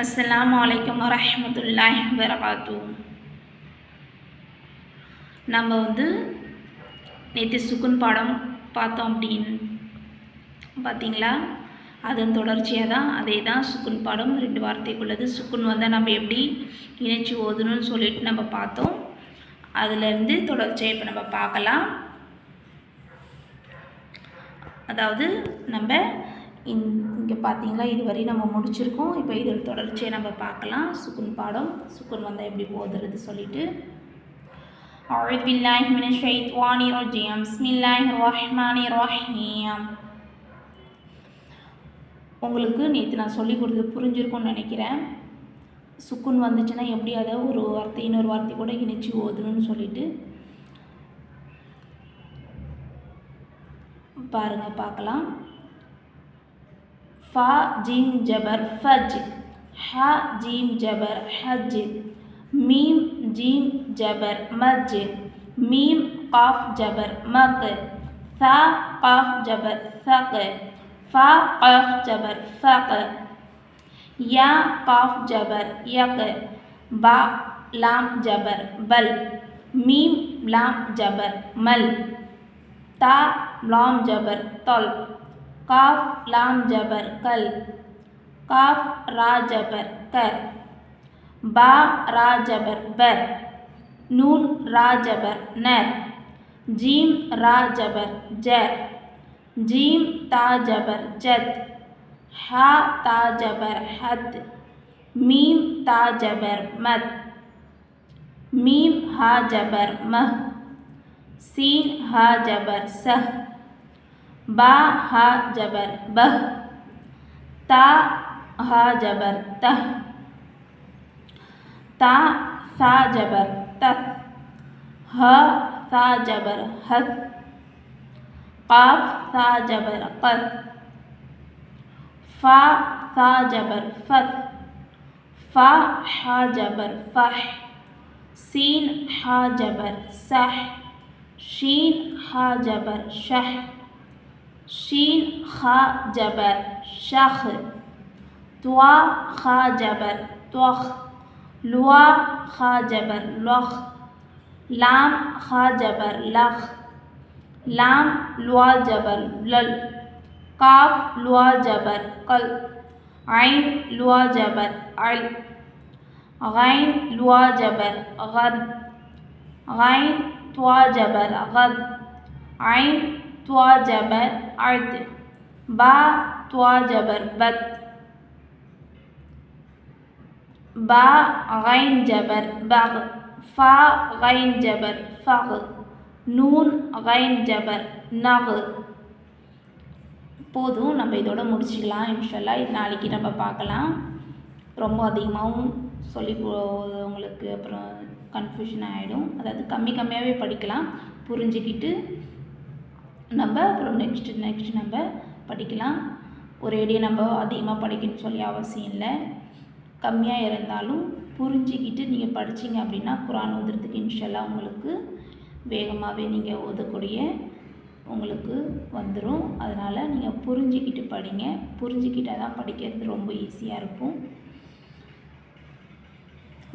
அஸ்லாம் வலைக்கம் வரமத்துல்லாஹ் வரகாத்து நம்ம வந்து நேற்று சுக்குன் பாடம் பார்த்தோம் அப்படின்னு பார்த்தீங்களா அதன் தொடர்ச்சியாக தான் அதே தான் சுக்குன் பாடம் ரெண்டு வார்த்தைக்குள்ளது. சுக்குன் வந்தால் நம்ம எப்படி இணைச்சி ஓதணும்னு சொல்லிட்டு நம்ம பார்த்தோம். அதுலேருந்து தொடர்ச்சியாக இப்போ நம்ம பார்க்கலாம். அதாவது நம்ம இங்கே பார்த்தீங்களா இதுவரை நம்ம முடிச்சிருக்கோம் இப்போ இதில் தொடர்ச்சியை நம்ம பார்க்கலாம் சுக்குன் பாடம் சுக்குன் வந்தால் எப்படி ஓதுறது சொல்லிட்டு أعوذ بالله من الشيطان الرجيم بسم الله الرحمن الرحيم உங்களுக்கு நேற்று நான் சொல்லி கொடுத்தது புரிஞ்சிருக்கும்னு நினைக்கிறேன் சுக்குன் வந்துச்சுன்னா எப்படி அதை ஒரு வார்த்தை இன்னொரு வார்த்தை கூட இணைச்சி ஓதணும்னு சொல்லிட்டு பாருங்க பார்க்கலாம் फ़ा, जीम, जबर फज हा, जीम, जबर हज मीम, जीम, जबर मज मीम, काफ, जबर, मक। सा काफ, जबर, सक। फ़ा, काफ, जबर फ़क या, काफ, जबर, यक। बा, लाम, जबर, बल। मीम, लाम, जबर, मल। ता, लाम, जबर, तल। काफ लाम जबर कल, काफ रा जबर कर, बा रा जबर बर, नून रा जबर नर, जीम रा जबर जर, जीम ता जबर जत, हा ता जबर हद, मीम ता जबर मत, मीम हा जबर मह, सीन हा जबर सह। பா ஹா ஜபர். பஹ் தா ஹா ஜபர். தஹ் தா சா ஜபர். தத் ஹ சா ஜபர். ஹத் காஃப் சா ஜபர். கத் ஃபா சா ஜபர். ஃபத் ஃபா ஹா ஜபர். ஃபஹ் சீன் ஹா ஜபர். சஹ் ஷீன் ஹா ஜபர். ஷஹ் ஷீன் ஹா ஜபர் ஷஹ் துவா ஹா ஜபர் துவஹ் லுவா ஹா ஜபர் லொஹ் லாம் ஹா ஜபர் லஹ் لام لوا جبر. لل. قاف لوا جبر. قل. عين لوا جبر. عل. غين لوا جبر. غد. غين توا جبر. غد. عين துவா ஜபர் அழுத்து பா துவா ஜபர் பத். பா غين ஜபர் பக் ஃபா غين ஜபர் ஃபக் நூன் غين ஜபர் நகு போதும் நம்ம இதோட முடிச்சுக்கலாம் இன்ஷல்லா இது நாளைக்கு நம்ம பார்க்கலாம். ரொம்ப அதிகமாகவும் சொல்லி உங்களுக்கு அப்புறம் கன்ஃபியூஷன் ஆகிடும் அதாவது கம்மி கம்மியாகவே படிக்கலாம். புரிஞ்சுக்கிட்டு நம்ம அப்புறம் நெக்ஸ்ட்டு நெக்ஸ்ட் நம்ம படிக்கலாம். ஒரேடியே நம்ம அதிகமாக படிக்கணும்னு சொல்லி அவசியம் இல்லை. கம்மியாக இருந்தாலும் புரிஞ்சிக்கிட்டு நீங்கள் படிச்சிங்க அப்படின்னா குரான் ஓதுறதுக்கு இன்ஷல்லா உங்களுக்கு வேகமாகவே நீங்கள் ஓதக்கூடிய உங்களுக்கு வந்துடும் அதனால் நீங்கள் புரிஞ்சிக்கிட்டு படிங்க. புரிஞ்சிக்கிட்டால் தான் படிக்கிறது ரொம்ப ஈஸியாக இருக்கும்.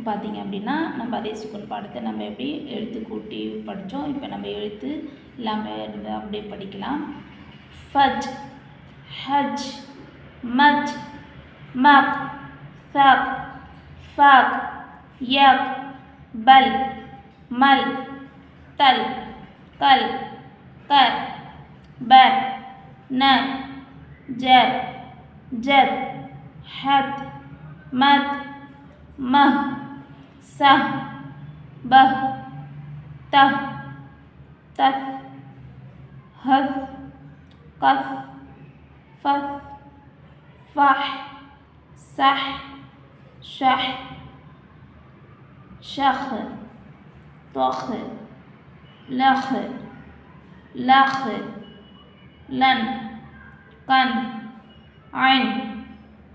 பார்த்திங்க அப்படின்னா நம்ம அதே சுக்குன் பாடத்தை நம்ம எப்படி எழுத்து கூட்டி படித்தோம் இப்போ நம்ம எழுத்து எல்லாமே நம்ம அப்படியே படிக்கலாம் ஃபஜ் ஹஜ் மஜ் மக் சக் ஃபக் யக் பல் மல் तल कल कर बर न जर जद हद मद मह सह बह तह तथ هذ قف فف فح سح شح شخ طخ لخ لخ لن قن عن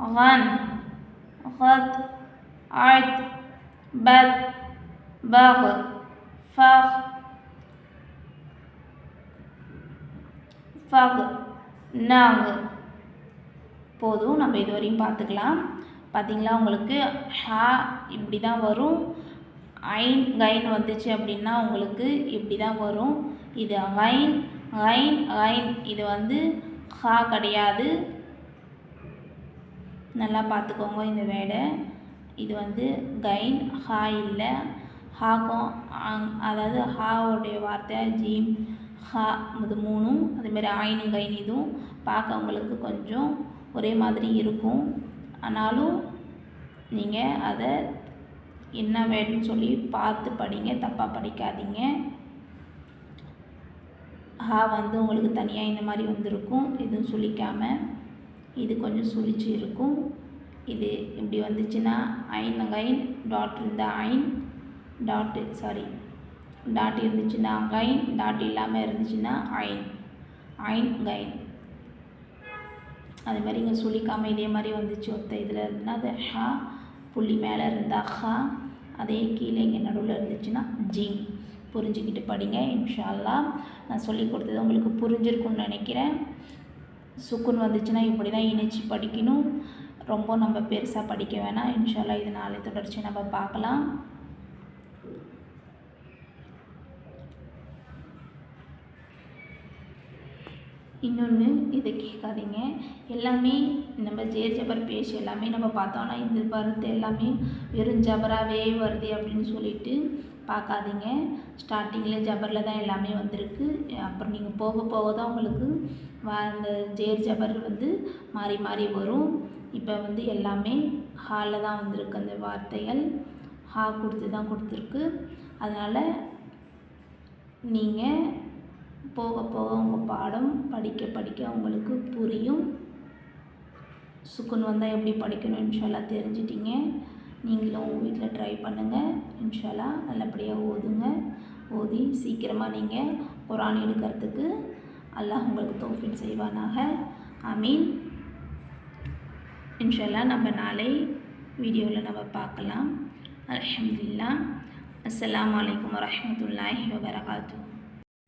غن غد عد بد بغ فخ ஃபக் நாங் போதும் நம்ம இது வரையும் பார்த்துக்கலாம். பார்த்தீங்களா உங்களுக்கு ஹா இப்படி தான் வரும். ஐன் கைன் வந்துச்சு அப்படின்னா உங்களுக்கு இப்படி தான் வரும். இது ஐன் ஐன் ஐன். இது வந்து ஹா கிடையாது. நல்லா பார்த்துக்கோங்க இந்த வேடை. இது வந்து கைன் ஹா இல்லை. ஹாக்கும் அதாவது ஹாவுடைய வார்த்தை ஜீம் ஹா இது மூணும் அதேமாரி ஆயினும் கைன் இதுவும் பார்க்க உங்களுக்கு கொஞ்சம் ஒரே மாதிரி இருக்கும். ஆனாலும் நீங்கள் அதை என்ன வேணும்னு சொல்லி பார்த்து படிங்க தப்பாக படிக்காதீங்க. ஹா வந்து உங்களுக்கு தனியாக இந்த மாதிரி வந்திருக்கும் எதுவும் சுழிக்காமல் இது கொஞ்சம் சுழிச்சு இருக்கும். இது இப்படி வந்துச்சுன்னா ஐன் ஐன் டாட் இருந்த ஐன் டாட்டு சாரி டாட் இருந்துச்சுன்னா கைன் டாட் இல்லாமல் இருந்துச்சுன்னா ஐன். ஐன் கைன். அது மாதிரி இங்கே சுழிக்காமல் இதே மாதிரி வந்துச்சு ஒத்த இதில். இருந்துன்னா அது ஹா புள்ளி மேலே இருந்தால் ஹா அதே கீழே இங்கே நடுவில் இருந்துச்சுன்னா ஜிங் புரிஞ்சுக்கிட்டு படிங்க இன்ஷால்லா. நான் சொல்லி கொடுத்தது உங்களுக்கு புரிஞ்சிருக்குன்னு நினைக்கிறேன். சுக்குன் வந்துச்சுன்னா இப்படி தான் இணைச்சி படிக்கணும். ரொம்ப நம்ம பெருசாக படிக்க வேணாம். இன்ஷால்லா இது நாளை தொடர்ச்சி நம்ம பார்க்கலாம். இன்னொன்று இதை கேட்காதீங்க. எல்லாமே நம்ம ஜே ஜபர் பேஜ் எல்லாமே நம்ம பார்த்தோன்னா இந்த வருது எல்லாமே வெறும் ஜபராகவே வருது அப்படின்னு சொல்லிட்டு பார்க்காதீங்க. ஸ்டார்டிங்கில் ஜபரில் தான் எல்லாமே வந்திருக்கு. அப்புறம் நீங்கள் போக போக தான் உங்களுக்கு அந்த ஜேர் ஜபர் வந்து மாறி மாறி வரும். இப்போ வந்து எல்லாமே ஹாலில் தான் வந்திருக்கு அந்த வார்த்தைகள். ஹா கொடுத்து தான் கொடுத்துருக்கு. அதனால் நீங்கள் போக போக அவங்க பாடம் படிக்க படிக்க அவங்களுக்கு புரியும். சுக்குன் வந்தால் எப்படி படிக்கணும் இன்ஷாலா தெரிஞ்சிட்டிங்க. நீங்களும் உங்கள் வீட்டில் ட்ரை பண்ணுங்கள் இன்ஷாலா நல்லபடியாக ஓதுங்க. ஓதி சீக்கிரமாக நீங்கள் குரான் எடுக்கிறதுக்கு அல்லாஹ் உங்களுக்கு தோஃபின் செய்வானாக. அமீன் இன்ஷால்லா நம்ம நாளை வீடியோவில் நம்ம பார்க்கலாம். அலமதுல்லா அஸ்லாம் வலைக்கம் வரமத்துல்லாஹி வபரகாத்தூ